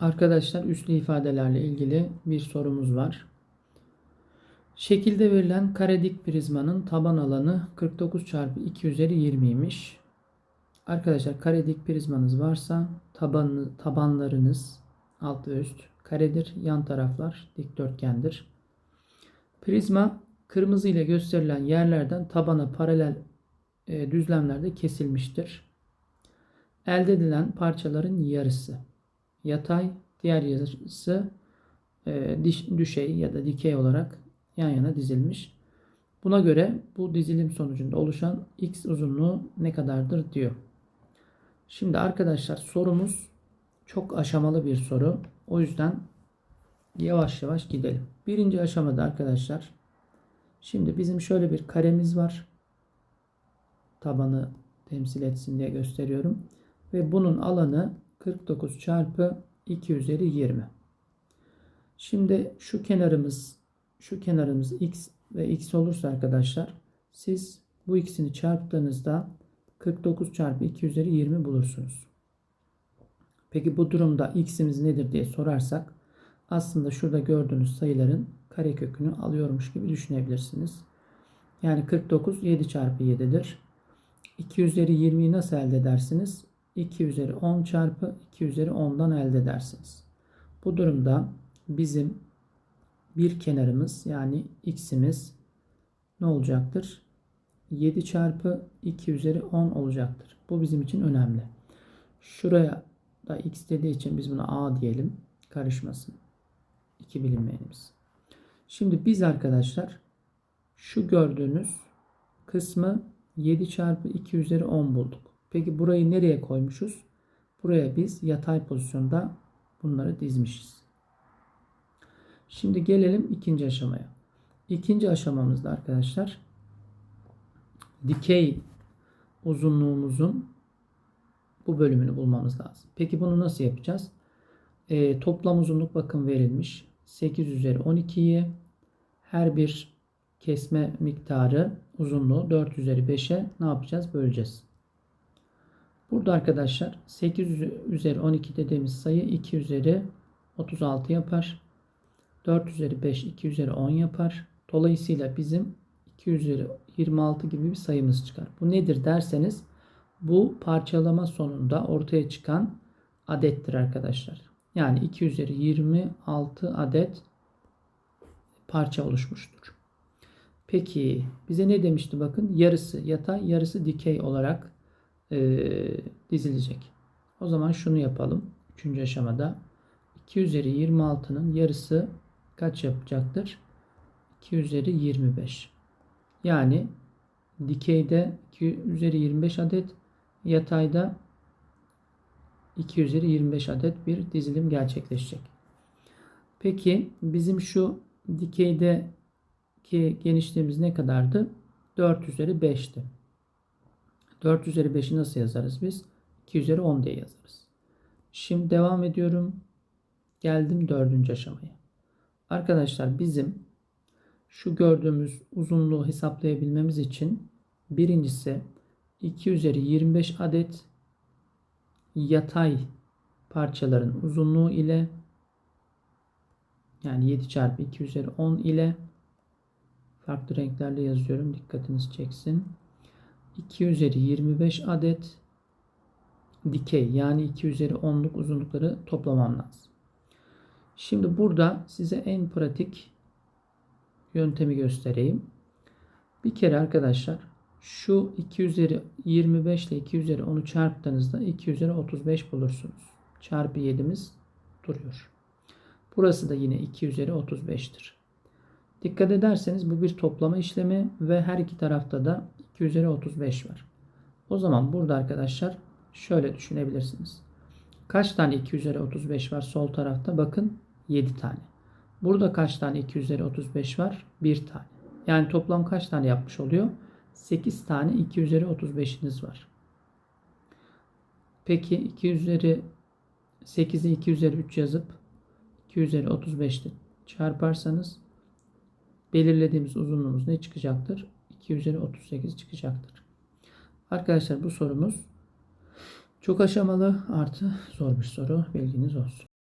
Arkadaşlar üslü ifadelerle ilgili bir sorumuz var. Şekilde verilen kare dik prizmanın taban alanı 49 çarpı 2 üzeri 20'ymiş. Arkadaşlar kare dik prizmanız varsa tabanı, tabanlarınız alt ve üst karedir. Yan taraflar dikdörtgendir. Prizma kırmızı ile gösterilen yerlerden tabana paralel e, düzlemlerde kesilmiştir. Elde edilen parçaların yarısı yatay, diğer yarısı e, diş, düşey ya da dikey olarak yan yana dizilmiş. Buna göre bu dizilim sonucunda oluşan x uzunluğu ne kadardır diyor. Şimdi arkadaşlar sorumuz çok aşamalı bir soru. O yüzden yavaş yavaş gidelim. Birinci aşamada arkadaşlar şimdi bizim şöyle bir karemiz var. Tabanı temsil etsin diye gösteriyorum. Ve bunun alanı 49 çarpı 2 üzeri 20. Şimdi şu kenarımız şu kenarımız x ve x olursa arkadaşlar siz bu ikisini çarptığınızda 49 çarpı 2 üzeri 20 bulursunuz. Peki bu durumda x'imiz nedir diye sorarsak aslında şurada gördüğünüz sayıların karekökünü alıyormuş gibi düşünebilirsiniz. Yani 49 7 çarpı 7'dir. 2 üzeri 20'yi nasıl elde edersiniz? 2 üzeri 10 çarpı 2 üzeri 10'dan elde edersiniz. Bu durumda bizim bir kenarımız yani x'imiz ne olacaktır? 7 çarpı 2 üzeri 10 olacaktır. Bu bizim için önemli. Şuraya da x dediği için biz buna a diyelim. Karışmasın. İki bilinmeyenimiz. Şimdi biz arkadaşlar şu gördüğünüz kısmı 7 çarpı 2 üzeri 10 bulduk. Peki burayı nereye koymuşuz? Buraya biz yatay pozisyonda bunları dizmişiz. Şimdi gelelim ikinci aşamaya. İkinci aşamamızda arkadaşlar dikey uzunluğumuzun bu bölümünü bulmamız lazım. Peki bunu nasıl yapacağız? E, toplam uzunluk bakın verilmiş. 8 üzeri 12'yi her bir kesme miktarı uzunluğu 4 üzeri 5'e ne yapacağız? Böleceğiz. Burada arkadaşlar 8 üzeri 12 dediğimiz sayı 2 üzeri 36 yapar. 4 üzeri 5 2 üzeri 10 yapar. Dolayısıyla bizim 2 üzeri 26 gibi bir sayımız çıkar. Bu nedir derseniz bu parçalama sonunda ortaya çıkan adettir arkadaşlar. Yani 2 üzeri 26 adet parça oluşmuştur. Peki bize ne demişti bakın yarısı yatay yarısı dikey olarak e, dizilecek. O zaman şunu yapalım. Üçüncü aşamada 2 üzeri 26'nın yarısı kaç yapacaktır? 2 üzeri 25. Yani dikeyde 2 üzeri 25 adet, yatayda 2 üzeri 25 adet bir dizilim gerçekleşecek. Peki bizim şu dikeydeki genişliğimiz ne kadardı? 4 üzeri 5'ti. 4 üzeri 5'i nasıl yazarız biz? 2 üzeri 10 diye yazarız. Şimdi devam ediyorum. Geldim dördüncü aşamaya. Arkadaşlar bizim şu gördüğümüz uzunluğu hesaplayabilmemiz için birincisi 2 üzeri 25 adet yatay parçaların uzunluğu ile yani 7 çarpı 2 üzeri 10 ile farklı renklerle yazıyorum. Dikkatinizi çeksin. 2 üzeri 25 adet dikey yani 2 üzeri 10'luk uzunlukları toplamam lazım. Şimdi burada size en pratik yöntemi göstereyim. Bir kere arkadaşlar şu 2 üzeri 25 ile 2 üzeri 10'u çarptığınızda 2 üzeri 35 bulursunuz. Çarpı 7'miz duruyor. Burası da yine 2 üzeri 35'tir. Dikkat ederseniz bu bir toplama işlemi ve her iki tarafta da 2 üzeri 35 var. O zaman burada arkadaşlar şöyle düşünebilirsiniz. Kaç tane 2 üzeri 35 var sol tarafta? Bakın 7 tane. Burada kaç tane 2 üzeri 35 var? 1 tane. Yani toplam kaç tane yapmış oluyor? 8 tane 2 üzeri 35'iniz var. Peki 2 üzeri 8'i 2 üzeri 3 yazıp 2 üzeri 35'te çarparsanız belirlediğimiz uzunluğumuz ne çıkacaktır? 2 üzeri 38 çıkacaktır. Arkadaşlar bu sorumuz çok aşamalı artı zor bir soru. Bilginiz olsun.